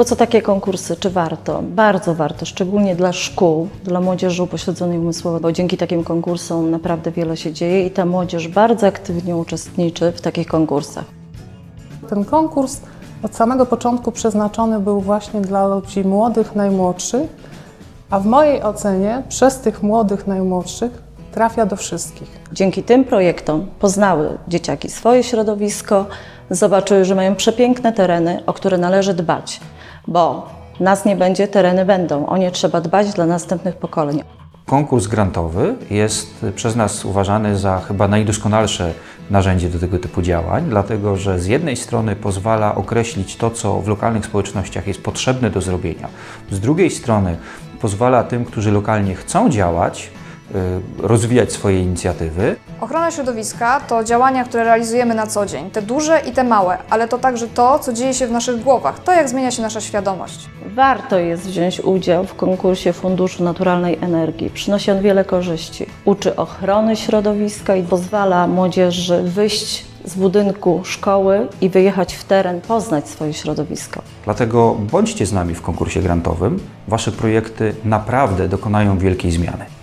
Po co takie konkursy? Czy warto? Bardzo warto, szczególnie dla szkół, dla młodzieży upośledzonej umysłowo, bo dzięki takim konkursom naprawdę wiele się dzieje i ta młodzież bardzo aktywnie uczestniczy w takich konkursach. Ten konkurs od samego początku przeznaczony był właśnie dla ludzi młodych, najmłodszych, a w mojej ocenie przez tych młodych, najmłodszych trafia do wszystkich. Dzięki tym projektom poznały dzieciaki swoje środowisko, zobaczyły, że mają przepiękne tereny, o które należy dbać, bo nas nie będzie, tereny będą. O nie trzeba dbać dla następnych pokoleń. Konkurs grantowy jest przez nas uważany za chyba najdoskonalsze narzędzie do tego typu działań, dlatego że z jednej strony pozwala określić to, co w lokalnych społecznościach jest potrzebne do zrobienia, z drugiej strony pozwala tym, którzy lokalnie chcą działać, rozwijać swoje inicjatywy, Ochrona środowiska to działania, które realizujemy na co dzień, te duże i te małe, ale to także to, co dzieje się w naszych głowach, to jak zmienia się nasza świadomość. Warto jest wziąć udział w konkursie Funduszu Naturalnej Energii. Przynosi on wiele korzyści. Uczy ochrony środowiska i pozwala młodzieży wyjść z budynku szkoły i wyjechać w teren, poznać swoje środowisko. Dlatego bądźcie z nami w konkursie grantowym. Wasze projekty naprawdę dokonają wielkiej zmiany.